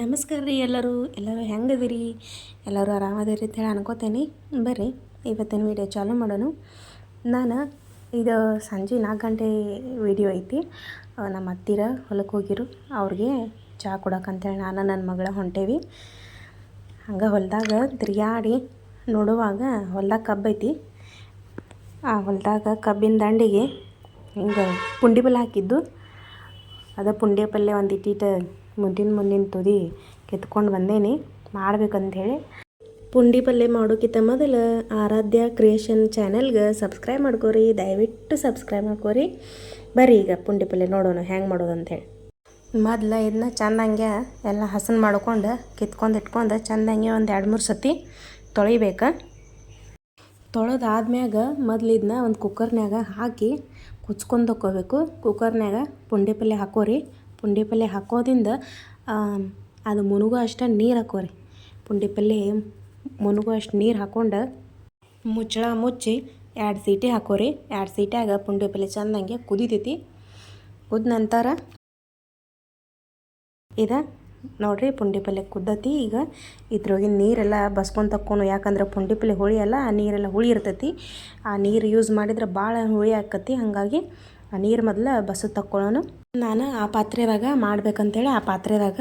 ನಮಸ್ಕಾರ ರೀ ಎಲ್ಲರೂ. ಎಲ್ಲರೂ ಹೆಂಗದಿರಿ? ಎಲ್ಲರೂ ಆರಾಮದಿರಿ ಅಂತ ಹೇಳಿ ಅನ್ಕೋತೇನೆ. ಬರ್ರಿ, ಇವತ್ತಿನ ವೀಡಿಯೋ ಚಾಲೂ ಮಾಡೋಣ. ನಾನು ಇದು ಸಂಜೆ ನಾಲ್ಕು ಗಂಟೆ ವಿಡಿಯೋ ಐತಿ. ನಮ್ಮ ಹತ್ತಿರ ಹೊಲಕ್ಕೆ ಹೋಗಿರು. ಅವ್ರಿಗೆ ಚಹಾ ಕೊಡೋಕಂತೇಳಿ ನಾನು ನನ್ನ ಮಗಳ ಹೊಂಟೇವಿ. ಹಂಗೆ ಹೊಲದಾಗ ತಿರ್ಗಾಡಿ ನೋಡುವಾಗ ಹೊಲ್ದಾಗ ಕಬ್ಬೈತಿ ಆ ಹೊಲದಾಗ ಕಬ್ಬಿನ ದಂಡಿಗೆ ಹಿಂಗೆ ಪುಂಡಿ ಬಲ ಹಾಕಿದ್ದು. ಅದ ಪುಂಡಿ ಪಲ್ಯ ಒಂದು ಇಟ್ಟಿಟ್ಟು ಮುಂದಿನ ಮುಂದಿನ ತುದಿ ಕೆತ್ಕೊಂಡು ಬಂದೇನಿ. ಮಾಡ್ಬೇಕಂಥೇಳಿ ಪುಂಡಿ ಪಲ್ಯ ಮಾಡೋಕ್ಕಿಂತ ಮೊದಲು ಆರಾಧ್ಯ ಕ್ರಿಯೇಷನ್ ಚಾನೆಲ್ಗೆ ಸಬ್ಸ್ಕ್ರೈಬ್ ಮಾಡ್ಕೋರಿ. ದಯವಿಟ್ಟು ಸಬ್ಸ್ಕ್ರೈಬ್ ಮಾಡ್ಕೋರಿ. ಬರ್ರಿ ಈಗ ಪುಂಡಿ ಪಲ್ಯ ನೋಡೋಣ ಹೆಂಗೆ ಮಾಡೋದು ಅಂಥೇಳಿ ಮೊದಲು ಇದನ್ನ ಚಂದಂಗೆ ಎಲ್ಲ ಹಸನ್ ಮಾಡ್ಕೊಂಡು ಕಿತ್ಕೊಂಡು ಇಟ್ಕೊಂಡು ಚಂದಂಗೆ ಒಂದು ಎರಡು ಮೂರು ಸತಿ ತೊಳಿಬೇಕು. ತೊಳೆದಾದ್ಮ್ಯಾಗ ಮೊದಲು ಇದನ್ನ ಒಂದು ಕುಕ್ಕರ್ನ್ಯಾಗ ಹಾಕಿ ಕುಚ್ಕೊಂಡು ತಕ್ಕೋಬೇಕು ಕುಕ್ಕರ್ನ್ಯಾಗ ಪುಂಡಿ ಪಲ್ಯ ಹಾಕೋರಿ. ಪುಂಡಿ ಪಲ್ಯ ಹಾಕೋದಿಂದ ಅದು ಮುನುಗೋ ಅಷ್ಟು ನೀರು ಹಾಕೋರಿ. ಪುಂಡಿ ಪಲ್ಯ ಮುನುಗೋ ಅಷ್ಟು ನೀರು ಹಾಕೊಂಡು ಮುಚ್ಚಳ ಮುಚ್ಚಿ ಎರಡು ಸೀಟಿ ಹಾಕೋರಿ. ಎರಡು ಸೀಟ್ಯಾಗ ಪುಂಡಿ ಪಲ್ಯ ಚಂದಂಗೆ ಕುದಿತೈತಿ. ಕುದ ನಂತರ ಇದು ನೋಡ್ರಿ ಪುಂಡಿ ಪಲ್ಯ ಕುದ್ದತಿ. ಈಗ ಇದ್ರೊಳಗಿನ ನೀರೆಲ್ಲ ಬಸ್ಕೊಂಡು ತಕ್ಕೋಣ ಯಾಕಂದ್ರೆ ಪುಂಡಿ ಪಲ್ಯ ಹುಳಿ ಅಲ್ಲ, ಆ ನೀರೆಲ್ಲ ಹುಳಿ ಇರ್ತೈತಿ. ಆ ನೀರು ಯೂಸ್ ಮಾಡಿದ್ರೆ ಭಾಳ ಹುಳಿ ಆಕತಿ ಹಾಗಾಗಿ ಆ ನೀರು ಮೊದಲು ಬಸ್ ತಕ್ಕೊಳ್ಳೋನು ನಾನು ಆ ಪಾತ್ರೆದಾಗ ಮಾಡ್ಬೇಕಂತೇಳಿ ಆ ಪಾತ್ರೆದಾಗ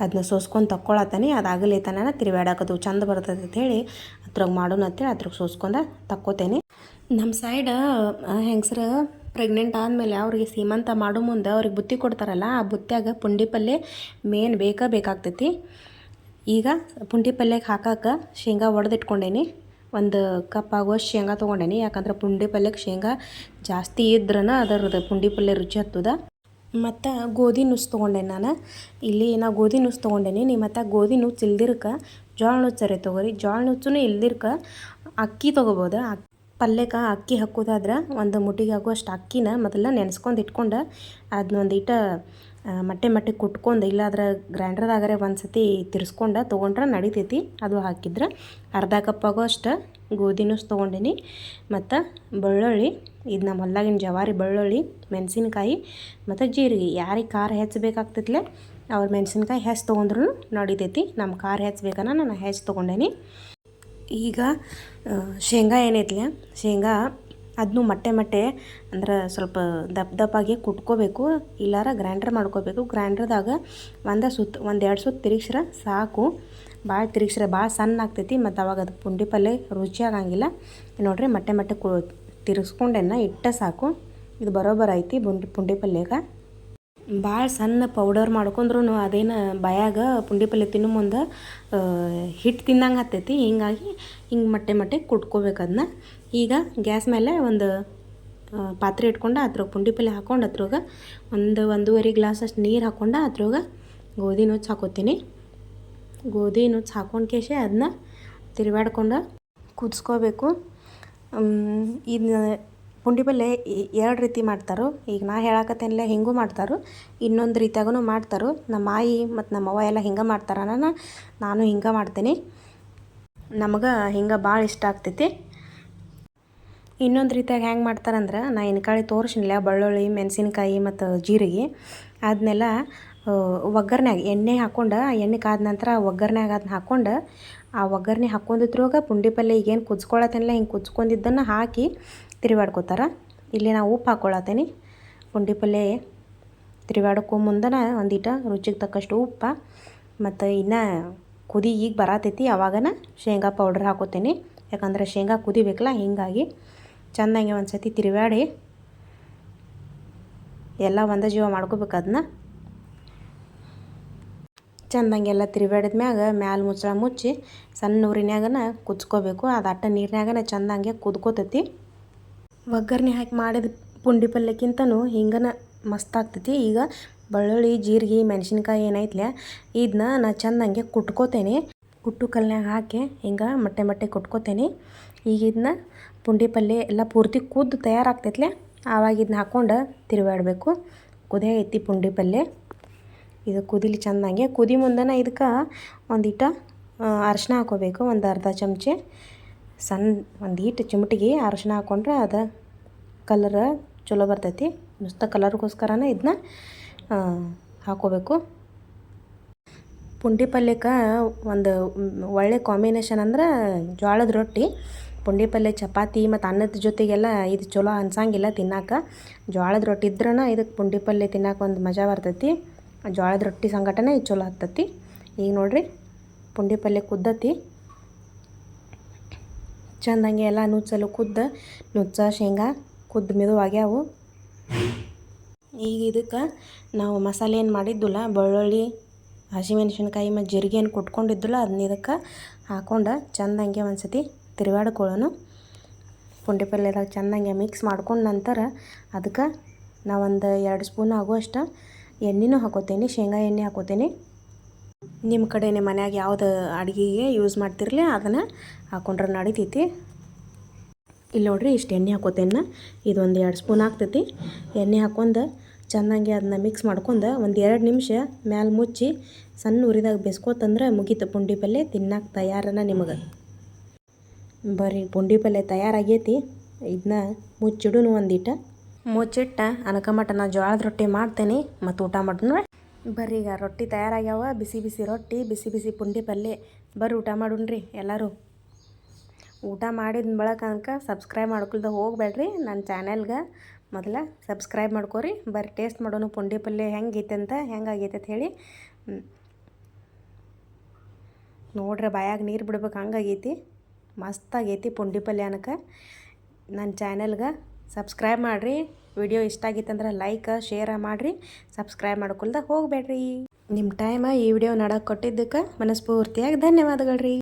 ಅದನ್ನ ಸೋಸ್ಕೊಂಡು ತಕ್ಕೊಳತ್ತಾನೆ. ಅದು ತನ ತಿರುಗಾಡಕದು ಚಂದ ಬರ್ತದೆ ಅಂತೇಳಿ ಅದ್ರಾಗ ಮಾಡೋಣ ಅಂತೇಳಿ ಅದ್ರಾಗ ಸೋಸ್ಕೊಂಡು ತಕ್ಕೋತೇನೆ. ನಮ್ಮ ಸೈಡ್ ಹೆಂಗಸ್ರ ಪ್ರೆಗ್ನೆಂಟ್ ಆದಮೇಲೆ ಅವ್ರಿಗೆ ಸೀಮಂತ ಮಾಡೋ ಮುಂದೆ ಅವ್ರಿಗೆ ಬುತ್ತಿ ಕೊಡ್ತಾರಲ್ಲ, ಆ ಬುತ್ತಿಯಾಗ ಪುಂಡಿ ಪಲ್ಯ ಮೇನ್ ಬೇಕಾ ಬೇಕಾಗ್ತೈತಿ. ಈಗ ಪುಂಡಿ ಪಲ್ಯಕ್ಕೆ ಹಾಕಕ್ಕೆ ಶೇಂಗಾ ಒಡೆದಿಟ್ಕೊಂಡೇನಿ. ಒಂದು ಕಪ್ ಆಗುವಷ್ಟು ಶೇಂಗಾ ತೊಗೊಂಡೇನಿ. ಯಾಕಂದ್ರೆ ಪುಂಡಿ ಪಲ್ಯಕ್ಕೆ ಶೇಂಗಾ ಜಾಸ್ತಿ ಇದ್ರನ ಅದರದ್ದು ಪುಂಡಿ ಪಲ್ಯ ರುಚಿ ಹತ್ತದ. ಮತ್ತು ಗೋಧಿ ನುಚ್ಚು ತೊಗೊಂಡೇನಿ ನಾನು. ಇಲ್ಲಿ ನಾ ಗೋಧಿ ನುಚ್ಚು ತೊಗೊಂಡೇನಿ. ನೀವು ಮತ್ತು ಗೋಧಿ ನುಚ್ಚು ಇಲ್ದಿರಕ್ಕೆ ಜೋಳ ನುಚ್ಚರೆ ತೊಗೋರಿ. ಜೋಳ ನುಚ್ಚು ಇಲ್ದಿರಕ್ಕೆ ಅಕ್ಕಿ ತೊಗೋಬೋದು. ಅಕ್ ಪಲ್ಯಕ್ಕೆ ಅಕ್ಕಿ ಹಾಕೋದಾದ್ರೆ ಒಂದು ಮುಟ್ಟಿಗೆ ಆಗುವಷ್ಟು ಅಕ್ಕಿನ ಮೊದಲ ನೆನೆಸ್ಕೊಂಡು ಇಟ್ಕೊಂಡು ಅದನ್ನ ಒಂದು ಇಟ ಮಟ್ಟೆ ಮಟ್ಟೆ ಕುಟ್ಕೊಂಡು ಇಲ್ಲಾದ್ರೆ ಗ್ರೈಂಡ್ರದಾಗರೆ ಒಂದು ಸತಿ ತಿರ್ಸ್ಕೊಂಡು ತೊಗೊಂಡ್ರೆ ನಡಿತೈತಿ. ಅದು ಹಾಕಿದ್ರೆ ಅರ್ಧ ಕಪ್ ಆಗೋಷ್ಟು ಗೋಧಿನೂ ತೊಗೊಂಡಿನಿ. ಮತ್ತು ಬೆಳ್ಳುಳ್ಳಿ, ಇದು ನಮ್ಮ ಹೊಲ್ದಾಗಿನ ಜವಾರಿ ಬೆಳ್ಳುಳ್ಳಿ, ಮೆಣಸಿನ್ಕಾಯಿ ಮತ್ತು ಜೀರಿಗೆ. ಯಾರಿಗೆ ಖಾರ ಹೆಚ್ಚಬೇಕಾಗ್ತೈತ್ಲೆ ಅವ್ರು ಮೆಣಸಿನ್ಕಾಯಿ ಹೆಚ್ಚು ತೊಗೊಂಡ್ರು ನಡಿತೈತಿ. ನಮ್ಮ ಖಾರ ಹೆಚ್ಚಬೇಕನ್ನ ನಾನು ಹೆಚ್ಚು ತೊಗೊಂಡೇನಿ. ಈಗ ಶೇಂಗಾ ಏನೈತ್ಲ? ಶೇಂಗಾ ಅದನ್ನು ಮಟ್ಟೆ ಮಟ್ಟೆ ಅಂದ್ರೆ ಸ್ವಲ್ಪ ದಪ್ಪ ದಪ್ಪಾಗಿ ಕುಟ್ಕೋಬೇಕು, ಇಲ್ಲಾರ ಗ್ರೈಂಡರ್ ಮಾಡ್ಕೋಬೇಕು. ಗ್ರ್ಯಾಂಡ್ರದಾಗ ಒಂದು ಸುತ್ತ, ಒಂದು ಎರಡು ಸುತ್ತು ಸಾಕು. ಭಾಳ ತಿರುಗಿಸ್ರೆ ಭಾಳ ಸಣ್ಣ ಆಗ್ತೈತಿ ಮತ್ತು ಅವಾಗ ಅದು ಪುಂಡಿ ಪಲ್ಯ ರುಚಿ ಆಗಂಗಿಲ್ಲ. ನೋಡಿರಿ ಮಟ್ಟೆ ಮಟ್ಟೆ ಕು ತಿರುಗಿಸ್ಕೊಂಡೆನ್ನ ಇಟ್ಟ ಸಾಕು. ಇದು ಬರೋಬ್ಬರ ಐತಿ ಬುಂಡಿ ಪುಂಡಿ ಪಲ್ಯಗೆ. ಭಾಳ ಸಣ್ಣ ಪೌಡರ್ ಮಾಡ್ಕೊಂಡ್ರು ಅದೇನು ಬಾಯಾಗ ಪುಂಡಿ ಪಲ್ಯ ತಿನ್ನೋ ಮುಂದೆ ಹಿಟ್ಟು ತಿನ್ನಂಗೆ ಹತ್ತೈತಿ ಹಿಂಗಾಗಿ ಹಿಂಗೆ ಮಟ್ಟೆ ಮಟ್ಟೆ ಕುಟ್ಕೋಬೇಕು ಅದನ್ನ ಈಗ ಗ್ಯಾಸ್ ಮೇಲೆ ಒಂದು ಪಾತ್ರೆ ಇಟ್ಕೊಂಡು ಅದ್ರಾಗ ಪುಂಡಿ ಪಲ್ಯ ಹಾಕೊಂಡು ಅದ್ರಾಗ ಒಂದು ಒಂದೂವರೆ ಗ್ಲಾಸ್ ಅಷ್ಟು ನೀರು ಹಾಕ್ಕೊಂಡು ಅದ್ರಾಗ ಗೋಧಿ ನುಚ್ಚು ಹಾಕೋತೀನಿ. ಗೋಧಿ ನುಚ್ಚು ಹಾಕೊಂಡು ಕೇಶೆ ಅದನ್ನ ತಿರುಗಾಡ್ಕೊಂಡು ಕುದಿಸ್ಕೋಬೇಕು. ಇದನ್ನ ಪುಂಡಿ ಪಲ್ಯ ಎರಡು ರೀತಿ ಮಾಡ್ತಾರೋ. ಈಗ ನಾ ಹೇಳಕತ್ತೇನಿಲ್ಲ ಹಿಂಗೂ ಮಾಡ್ತಾರೋ. ಇನ್ನೊಂದು ರೀತಿಯಾಗೂ ಮಾಡ್ತಾರೋ. ನಮ್ಮ ಆಯಿ ಮತ್ತು ನಮ್ಮ ಅವ್ವ ಎಲ್ಲ ಹಿಂಗೆ ಮಾಡ್ತಾರ ನಾನು ಹಿಂಗೆ ಮಾಡ್ತೀನಿ. ನಮಗೆ ಹಿಂಗೆ ಭಾಳ ಇಷ್ಟ ಆಗ್ತೈತಿ. ಇನ್ನೊಂದು ರೀತಿಯಾಗಿ ಹೆಂಗೆ ಮಾಡ್ತಾರಂದ್ರೆ ನಾ ಎಣ್ಕಾಳಿ ತೋರಿಸಿನಿಲ್ಲ ಬೆಳ್ಳುಳ್ಳಿ, ಮೆಣಸಿನ್ಕಾಯಿ ಮತ್ತು ಜೀರಿಗೆ. ಅದನ್ನೆಲ್ಲ ಒಗ್ಗರ್ನ್ಯಾಗ ಎಣ್ಣೆ ಹಾಕ್ಕೊಂಡು ಎಣ್ಣೆ ಕಾದ ನಂತರ ಒಗ್ಗರ್ನ್ಯಾಗ ಅದನ್ನ ಹಾಕ್ಕೊಂಡು ಆ ಒಗ್ಗರಣೆ ಹಾಕ್ಕೊಂಡಿದ್ರಾಗ ಪುಂಡಿ ಪಲ್ಯ ಈಗೇನು ಕುದಿಸ್ಕೊಳತ್ತೇನಿಲ್ಲ, ಹಿಂಗೆ ಕುಚ್ಕೊಂಡಿದ್ದನ್ನು ಹಾಕಿ ತಿರುವಾಡ್ಕೋತಾರ. ಇಲ್ಲಿ ನಾವು ಉಪ್ಪು ಹಾಕ್ಕೊಳತ್ತೇನಿ ಪುಂಡಿ ಪಲ್ಯ ತಿರುಗಾಡಕ್ಕೂ ಮುಂದನ ಒಂದಿಟ ರುಚಿಗೆ ತಕ್ಕಷ್ಟು ಉಪ್ಪು ಮತ್ತು ಇನ್ನು ಕುದಿ ಈಗ ಬರತೈತಿ, ಅವಾಗನ ಶೇಂಗಾ ಪೌಡ್ರ್ ಹಾಕೋತೀನಿ. ಯಾಕಂದ್ರೆ ಶೇಂಗಾ ಕುದಿಬೇಕಲ್ಲ, ಹಿಂಗಾಗಿ ಚೆನ್ನಾಗಿ ಒಂದು ಸತಿ ತಿರುಗಾಡಿ ಎಲ್ಲ ಒಂದೇ ಜೀವ ಮಾಡ್ಕೋಬೇಕು ಅದನ್ನ ಚೆಂದಂಗೆ ಎಲ್ಲ ತಿರುಗಾಡಿದ ಮ್ಯಾಗ ಮ್ಯಾಲ ಮುಚ್ಚಳ ಮುಚ್ಚಿ ಸಣ್ಣ ಊರಿನ್ಯಾಗನ ಕುದ್ಕೋಬೇಕು ಅದು ಅಟ್ಟ ನೀರಿನಾಗನ ಚಂದಂಗೆ ಕುದ್ಕೋತೈತಿ. ಒಗ್ಗರಣೆ ಹಾಕಿ ಮಾಡಿದ ಪುಂಡಿ ಪಲ್ಯಕ್ಕಿಂತನೂ ಹಿಂಗನ ಮಸ್ತ್ ಆಗ್ತೈತಿ. ಈಗ ಬೆಳ್ಳುಳ್ಳಿ, ಜೀರಿಗೆ, ಮೆಣಸಿನ್ಕಾಯಿ ಏನೈತ್ಲೆ ಇದನ್ನ ನಾ ಚಂದಂಗೆ ಕುಟ್ಕೋತೇನೆ. ಕುಟ್ಟು ಕಲ್ನ್ಯಾಗ ಹಾಕಿ ಹಿಂಗೆ ಮಟ್ಟೆ ಮಟ್ಟೆ ಕುಟ್ಕೋತೇನೆ. ಈಗ ಇದನ್ನ ಪುಂಡಿ ಪಲ್ಯ ಎಲ್ಲ ಪೂರ್ತಿ ಕುದ್ದು ತಯಾರಾಗ್ತೈತ್ಲೆ. ಆವಾಗ ಇದನ್ನ ಹಾಕ್ಕೊಂಡು ತಿರುಗಾಡಬೇಕು ಕುದೇ ಐತಿ ಪುಂಡಿ ಪಲ್ಯ. ಇದು ಕುದಿಲಿ ಚೆಂದಂಗೆ ಕುದಿ ಮುಂದನ ಇದಕ್ಕೆ ಒಂದಿಟ ಅರಶಿನ ಹಾಕೋಬೇಕು, ಒಂದು ಅರ್ಧ ಚಮಚೆ ಸಣ್ಣ ಒಂದು ಹಿಟ್ಟು ಚಿಮಟಿಗೆ ಅರಶಿನ ಹಾಕ್ಕೊಂಡ್ರೆ ಅದು ಕಲರ್ ಚಲೋ ಬರ್ತೈತಿ. ನುಸ್ತ ಕಲರ್ಗೋಸ್ಕರನೇ ಇದನ್ನ ಹಾಕೋಬೇಕು. ಪುಂಡಿ ಪಲ್ಯಕ್ಕೆ ಒಂದು ಒಳ್ಳೆ ಕಾಂಬಿನೇಷನ್ ಅಂದ್ರೆ ಜೋಳದ ರೊಟ್ಟಿ, ಪುಂಡಿ ಪಲ್ಯ, ಚಪಾತಿ ಮತ್ತು ಅನ್ನದ ಜೊತೆಗೆಲ್ಲ ಇದು ಚಲೋ ಅನ್ಸಂಗಿಲ್ಲ ತಿನ್ನಾಕ. ಜೋಳದ ರೊಟ್ಟಿ ಇದ್ರೂ ಇದಕ್ಕೆ ಪುಂಡಿ ಪಲ್ಯ ತಿನ್ನಕ್ಕೆ ಒಂದು ಮಜಾ ಬರ್ತೈತಿ. ಜೋಳದ ರೊಟ್ಟಿ ಸಂಘಟನೆ ಇದು ಚಲೋ ಹತ್ತತಿ ಈಗ ನೋಡಿರಿ, ಪುಂಡಿ ಪಲ್ಯ ಕುದ್ದತಿ. ಚಂದಂಗೆ ಎಲ್ಲ ನುಚ್ಚಲು ಕುದ್ದ, ನುಚ್ಚ, ಶೇಂಗಾ ಕುದ್ದು ಮೆದುವಾಗ್ಯಾವು ಈಗ ಇದಕ್ಕೆ ನಾವು ಮಸಾಲೆ ಏನು ಮಾಡಿದ್ದಿಲ್ಲ, ಬೆಳ್ಳುಳ್ಳಿ, ಹಸಿಮೆಣಸಿನ್ಕಾಯಿ ಮತ್ತು ಜೀರಿಗೆ ಏನು ಕುಟ್ಕೊಂಡಿದ್ದಿಲ್ಲ ಅದನ್ನ ಇದಕ್ಕೆ ಹಾಕೊಂಡು ಚಂದಂಗೆ ಒಂದು ಸತಿ ತಿರುಗಾಡ್ಕೊಳ್ಳೋನು ಪುಂಡಿ ಪಲ್ಯದಾಗ ಚಂದಂಗೆ ಮಿಕ್ಸ್ ಮಾಡ್ಕೊಂಡು ನಂತರ ಅದಕ್ಕೆ ನಾವೊಂದು ಎರಡು ಸ್ಪೂನ್ ಆಗುವಷ್ಟು ಎಣ್ಣೆನೂ ಹಾಕೋತೀನಿ, ಶೇಂಗಾ ಎಣ್ಣೆ ಹಾಕೋತೀನಿ. ನಿಮ್ಮ ಕಡೆ ನಿಮ್ಮ ಮನ್ಯಾಗ ಯಾವ್ದು ಅಡುಗೆಗೆ ಯೂಸ್ ಮಾಡ್ತಿರಲಿ, ಅದನ್ನು ಹಾಕೊಂಡ್ರೆ ನಡಿತೈತಿ. ಇಲ್ಲಿ ನೋಡ್ರಿ ಇಷ್ಟು ಎಣ್ಣೆ ಹಾಕೋತೇನೆ ಇದೊಂದು ಎರಡು ಸ್ಪೂನ್ ಆಗ್ತೈತಿ. ಎಣ್ಣೆ ಹಾಕೊಂಡು ಚೆನ್ನಾಗಿ ಅದನ್ನ ಮಿಕ್ಸ್ ಮಾಡ್ಕೊಂಡು ಒಂದು ಎರಡು ನಿಮಿಷ ಮ್ಯಾಲೆ ಮುಚ್ಚಿ ಸಣ್ಣ ಉರಿದಾಗ ಬೇಸ್ಕೋತಂದ್ರೆ ಮುಗೀತು ಪುಂಡಿ ಪಲ್ಯ ತಿನ್ನಕ್ಕೆ ತಯಾರನ ನಿಮಗೆ. ಬರೀ ಪುಂಡಿ ಪಲ್ಯ ತಯಾರಾಗೈತಿ ಇದನ್ನ ಮುಚ್ಚಿಡೋನು ಒಂದಿಟ್ಟು ಮುಚ್ಚಿಟ್ಟ ಅನಕಮಟ ನಾ ಜೋಳದ ರೊಟ್ಟಿ ಮಾಡ್ತೇನೆ ಮತ್ತು ಊಟ ಮಾಡೋಣ ಬರ್ರಿ ಈಗ ರೊಟ್ಟಿ ತಯಾರಾಗ್ಯಾವ. ಬಿಸಿ ಬಿಸಿ ರೊಟ್ಟಿ, ಬಿಸಿ ಬಿಸಿ ಪುಂಡಿ ಪಲ್ಯ ಬರ್ರಿ ಊಟ ಮಾಡೋಣ್ರಿ ಎಲ್ಲರೂ. ಊಟ ಮಾಡಿದ ಬಳಕ ಅನ್ಕ ಸಬ್ಸ್ಕ್ರೈಬ್ ಮಾಡ್ಕೊಳ್ದ ಹೋಗ್ಬೇಡ್ರಿ ನನ್ನ ಚಾನೆಲ್ಗೆ ಮೊದಲ ಸಬ್ಸ್ಕ್ರೈಬ್ ಮಾಡ್ಕೊರಿ. ಬರ್ರಿ ಟೇಸ್ಟ್ ಮಾಡೋನು ಪುಂಡಿ ಪಲ್ಯ ಹೆಂಗೈತೆ ಅಂತ ಹೆಂಗಾಗೈತೆ ಅಂತ ಹೇಳಿ. ನೋಡ್ರಿ ಬಾಯಾಗ ನೀರು ಬಿಡ್ಬೇಕು ಹಂಗಾಗೈತಿ. ಮಸ್ತಾಗೈತಿ ಪುಂಡಿ ಪಲ್ಯ ಅನ್ಕ. ನನ್ನ ಚಾನೆಲ್ಗೆ ಸಬ್ಸ್ಕ್ರೈಬ್ ಮಾಡಿರಿ. ವಿಡಿಯೋ ಇಷ್ಟ ಆಗಿತ್ತಂದ್ರೆ ಲೈಕ್ ಶೇರ ಮಾಡಿರಿ. ಸಬ್ಸ್ಕ್ರೈಬ್ ಮಾಡ್ಕೊಳ್ದ ಹೋಗಬೇಡ್ರಿ. ನಿಮ್ಮ ಟೈಮ ಈ ವಿಡಿಯೋ ನೋಡೋಕೆ ಕೊಟ್ಟಿದ್ದಕ್ಕೆ ಮನಸ್ಫೂರ್ತಿಯಾಗಿ ಧನ್ಯವಾದಗಳು ರೀ